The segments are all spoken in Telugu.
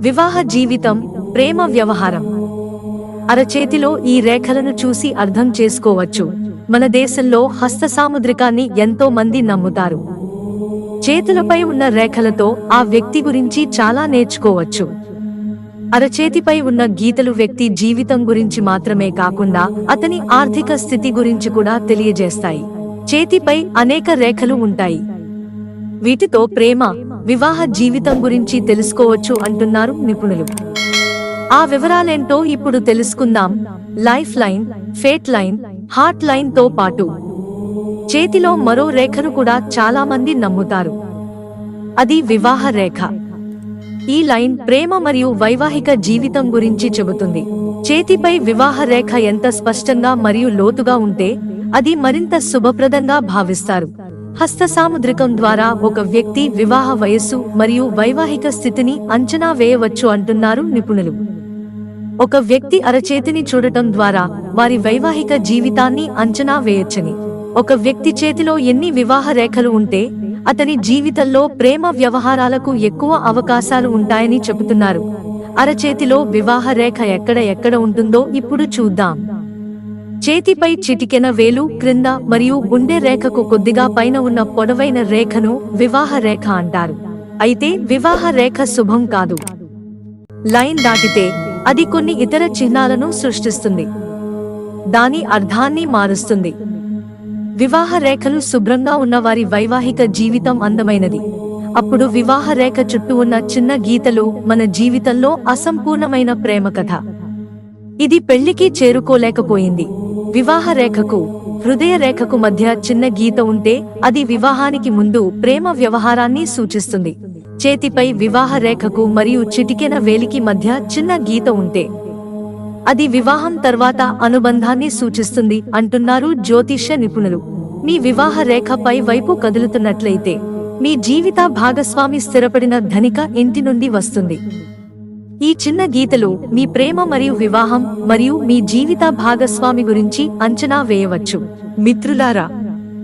వివాహ జీవితం ప్రేమ వ్యవహారం. అరచేతిలో ఈ రేఖలను చూసి అర్థం చేసుకోవచ్చు. మన దేశంలో హస్త సాముద్రికాన్ని ఎంతో మంది నమ్ముతారు. చేతులపై ఉన్న రేఖలతో ఆ వ్యక్తి గురించి చాలా నేర్చుకోవచ్చు. అరచేతిపై ఉన్న గీతలు వ్యక్తి జీవితం గురించి మాత్రమే కాకుండా అతని ఆర్థిక స్థితి గురించి కూడా తెలియజేస్తాయి. చేతిపై అనేక రేఖలు ఉంటాయి. వీటితో ప్రేమ వివాహ జీవితం గురించి తెలుసుకోవచ్చు అంటున్నారు నిపుణులు. ఆ వివరాలేంటో ఇప్పుడు తెలుసుకుందాం. Life line fate line heart లైన్తో పాటు. చేతిలో మరో రేఖను కూడా చాలా మంది నమ్ముతారు. అది వివాహ రేఖ. ఈ లైన్ ప్రేమ మరియు వైవాహిక జీవితం గురించి చెబుతుంది. చేతిపై వివాహ రేఖ ఎంత స్పష్టంగా మరియు లోతుగా ఉంటే అది మరింత శుభప్రదంగా భావిస్తారు. హస్త సాముద్రికం ద్వారా ఒక వ్యక్తి వివాహ వయస్సు మరియు వైవాహిక స్థితిని అంచనా వేయవచ్చు అంటున్నారు నిపుణులు. ఒక వ్యక్తి అరచేతిని చూడటం ద్వారా వారి వైవాహిక జీవితాన్ని అంచనా వేయచ్చని. ఒక వ్యక్తి చేతిలో ఎన్ని వివాహ రేఖలు ఉంటే అతని జీవితంలో ప్రేమ వ్యవహారాలకు ఎక్కువ అవకాశాలు ఉంటాయని చెబుతున్నారు. అరచేతిలో వివాహ రేఖ ఎక్కడ ఎక్కడ ఉంటుందో ఇప్పుడు చూద్దాం. చేతిపై చిటికెన వేలు క్రింద మరియు గుండె రేఖకు కొద్దిగా పైన ఉన్న పొడవైన రేఖను వివాహ రేఖ అంటారు. అయితే వివాహ రేఖ శుభం కాదు. లైన్ దాటితే అది కొన్ని ఇతర చిహ్నాలను సృష్టిస్తుంది. దాని అర్థాన్ని మారుస్తుంది. వివాహ రేఖలు శుభ్రంగా ఉన్న వారి వైవాహిక జీవితం అందమైనది. అప్పుడు వివాహ రేఖ చుట్టూ ఉన్న చిన్న గీతలు మన జీవితంలో అసంపూర్ణమైన ప్రేమ కథ. ఇది పెళ్ళికి చేరుకోలేకపోయింది. వివాహ రేఖకు హృదయ రేఖకు మధ్య చిన్న గీత ఉంటే అది వివాహానికి ముందు ప్రేమ వ్యవహారాన్ని సూచిస్తుంది. చేతిపై వివాహ రేఖకు మరియు చిటికెన వేలికి మధ్య చిన్న గీత ఉంటే అది వివాహం తర్వాత అనుబంధాన్ని సూచిస్తుంది అంటున్నారు జ్యోతిష్య నిపుణులు. మీ వివాహ రేఖ పై వైపు కదులుతున్నట్లయితే మీ జీవిత భాగస్వామి స్థిరపడిన ధనిక ఇంటి నుండి వస్తుంది. ఈ చిన్న గీతలు మీ ప్రేమ మరియు వివాహం మరియు మీ జీవిత భాగస్వామి గురించి అంచనా వేయవచ్చు. మిత్రులారా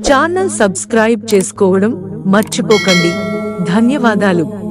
ఛానల్ సబ్స్క్రైబ్ చేసుకోవడం మర్చిపోకండి. ధన్యవాదాలు.